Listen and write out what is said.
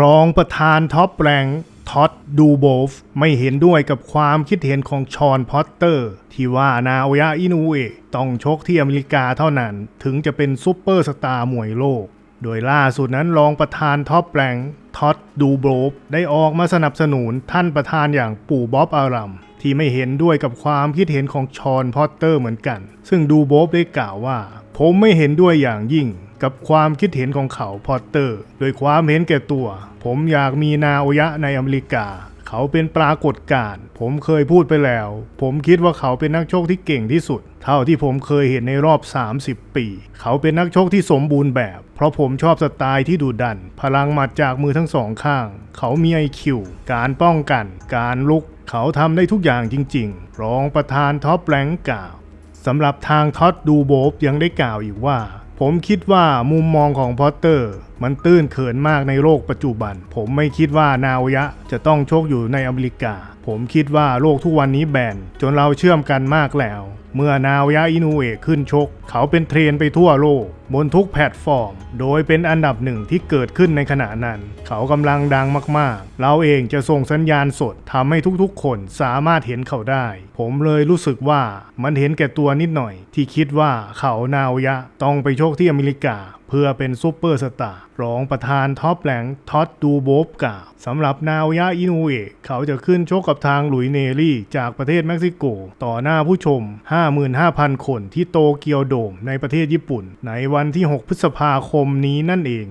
รองประธานท็อปแรงท็อดดูโบฟไม่เห็นด้วยกับความคิดเห็นของชอนพอตเตอร์ ที่ว่านาโอยะอินูเอะต้องชกที่อเมริกาเท่านั้น ถึงจะเป็นซูเปอร์สตาร์มวยโลก โดยล่าสุดนั้นรองประธานท็อปแรงท็อดดูโบฟได้ออกมาสนับสนุนท่านประธานอย่างปู่บ๊อบอารัมที่ไม่เห็นด้วยกับความคิดเห็นของชอนพอตเตอร์เหมือนกัน ซึ่งดูโบฟได้กล่าวว่า ผมไม่เห็นด้วยอย่างยิ่งกับความคิดเห็นของเขาพอตเตอร์ โดยความเห็นแก่ตัว ผมอยากมีนาโอยะในอเมริกา เขาเป็นปรากฏการณ์ผมเคยพูดไปแล้ว ผมคิดว่าเขาเป็นนักชกที่เก่งที่สุด เท่าที่ผมเคยเห็นในรอบ 30 ปี เขาเป็นนักชกที่สมบูรณ์แบบ เพราะผมชอบสไตล์ที่ดุดัน พลังหมัดจากมือทั้งสองข้าง เขามีไอคิวการป้องกัน การลุก เขาทำได้ทุกอย่างจริง ๆ รองประธานท็อปแรงกล่าว สำหรับทางท็อดดูโบฟยังได้กล่าวอีกว่า ผมคิดว่ามุมมองของพอตเตอร์มันตื้นเขินมากในโลกปัจจุบัน ผมไม่คิดว่านาโอยะจะต้องโชคอยู่ในอเมริกา ผมคิดว่าโลกทุกวันนี้แบนจนเราเชื่อมกันมากแล้ว เมื่อนาโอยะอินูเอะขึ้นชก เขาเป็นเทรนไปทั่วโลก บนทุกแพลตฟอร์ม โดยเป็นอันดับหนึ่งที่เกิดขึ้นในขณะนั้น เขากำลังดังมากๆ เราเองจะส่งสัญญาณสดทำให้ทุกๆ คนสามารถเห็นเขาได้ ผมเลยรู้สึกว่ามันเห็นแก่ตัวนิดหน่อย ที่คิดว่าเขานาโอยะต้องไปโชคที่อเมริกา เพื่อเป็นซูเปอร์สตาร์รองประธานท็อปแหลงท็อดดูโบฟกล่าวสำหรับนาวยาอินูเอะเขาจะขึ้นชกกับทางหลุยเนรี่จากประเทศเม็กซิโก ต่อหน้าผู้ชม 55,000 คนที่โตเกียวโดมในประเทศญี่ปุ่น ในวันที่ 6 พฤษภาคมนี้นั่นเอง